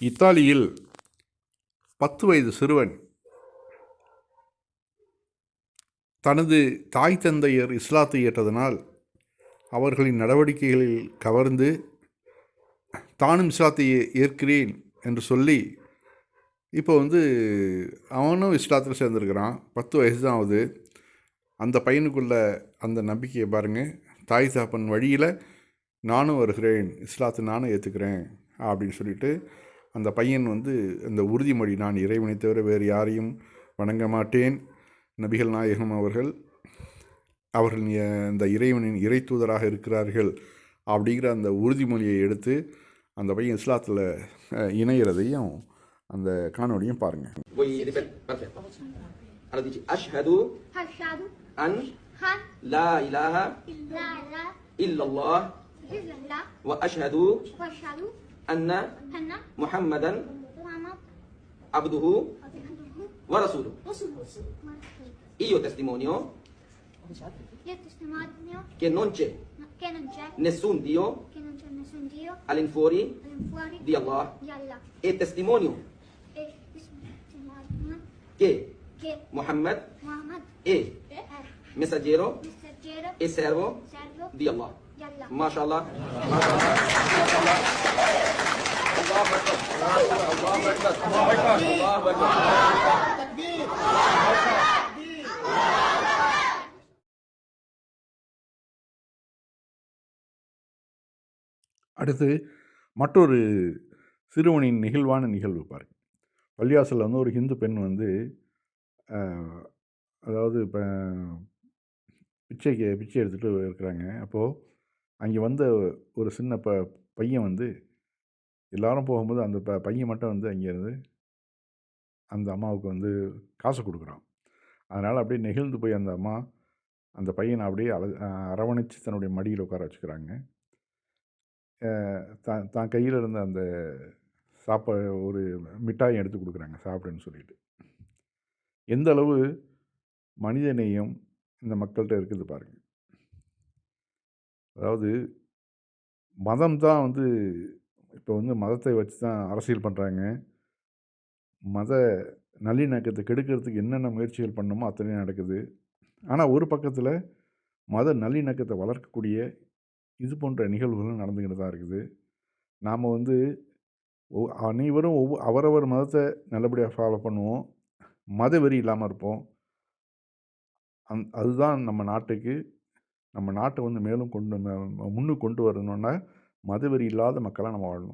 இத்தாலியில் பத்து வயது சிறுவன் தனது தாய் தந்தையர் இஸ்லாத்தை ஏற்றதனால் அவர்களின் நடவடிக்கைகளில் கவர்ந்து தானும் இஸ்லாத்தை ஏற்கிறேன் என்று சொல்லி இப்போ வந்து அவனும் இஸ்லாத்தில் சேர்ந்துருக்கிறான். பத்து வயசு தான் ஆகுது. அந்த பையனுக்குள்ள அந்த நம்பிக்கையை பாருங்கள் தாய் தாப்பன் வழியில் நானும் வருகிறேன். இஸ்லாத்தை நானும் ஏற்றுக்கிறேன் அப்படின்னு சொல்லிட்டு அந்த பையன் வந்து அந்த உறுதிமொழி நான் இறைவனை தவிர வேறு யாரையும் வணங்க மாட்டேன். நபிகள் நாயகம் அவர்கள் அவர்கள் இந்த இறைவனின் இறை தூதராக இருக்கிறார்கள். அப்படிங்கிற அந்த உறுதிமொழியை எடுத்து அந்த பையன் இஸ்லாத்தில் இணையிறதையும் அந்த காணொளியும் பாருங்கள் أن محمدا عبده ورسوله إيو تستيمونيو che non c'è nessun Dio all'infuori di Allah e testimonio che Muhammad è messaggero e servo servo di Allah. di Allah MashaAllah. Allahu. Allahu. Allahu. அடுத்து மற்றொரு சிறுவனின் நெகிழ்வான நிகழ்வு பாருங்க பள்ளியாசலில் வந்து ஒரு ஹிந்து பெண் வந்து அதாவது இப்போ பிச்சைக்கு பிச்சை எடுத்துகிட்டு இருக்கிறாங்க. அப்போது அங்கே வந்த ஒரு சின்ன ப பையன் வந்து எல்லாரும் போகும்போது அந்த ப பையன் மட்டும் வந்து அங்கேருந்து அந்த அம்மாவுக்கு வந்து காசு கொடுக்குறான். அதனால் அப்படியே நெகிழ்ந்து போய் அந்த அம்மா அந்த பையனை அப்படியே அழ அரவணைச்சு தன்னுடைய மடியில் உட்கார வச்சுக்கிறாங்க. தான் தான் கையில் இருந்த அந்த சாப்பா ஒரு மிட்டாயை எடுத்து கொடுக்குறாங்க சாப்பிடுன்னு சொல்லிட்டு. எந்த அளவு மனிதநேயம் இந்த மக்கள்கிட்ட இருக்குது பாருங்கள் அதாவது மதம் தான் வந்து இப்போ வந்து மதத்தை வச்சு தான் அரசியல் பண்ணுறாங்க மத நல்லிணக்கத்தை கெடுக்கிறதுக்கு என்னென்ன முயற்சிகள் பண்ணணுமோ அத்தனையும் நடக்குது. ஆனால் ஒரு பக்கத்தில் மத நல்லிணக்கத்தை வளர்க்கக்கூடிய இது போன்ற நிகழ்வுகளும் நடந்துக்கிட்டு தான் இருக்குது. நாம் வந்து அனைவரும் ஒவ்வொரு அவரவர் மதத்தை நல்லபடியாக ஃபாலோ பண்ணுவோம். மத வெறி இல்லாமல் இருப்போம். அந் அதுதான் நம்ம நாட்டுக்கு நம்ம நாட்டை வந்து மேலும் கொண்டு ம- முன்னுக்கு கொண்டு வரணுன்னா மதவெறி இல்லாத மக்களாக நம்ம வாழணும்.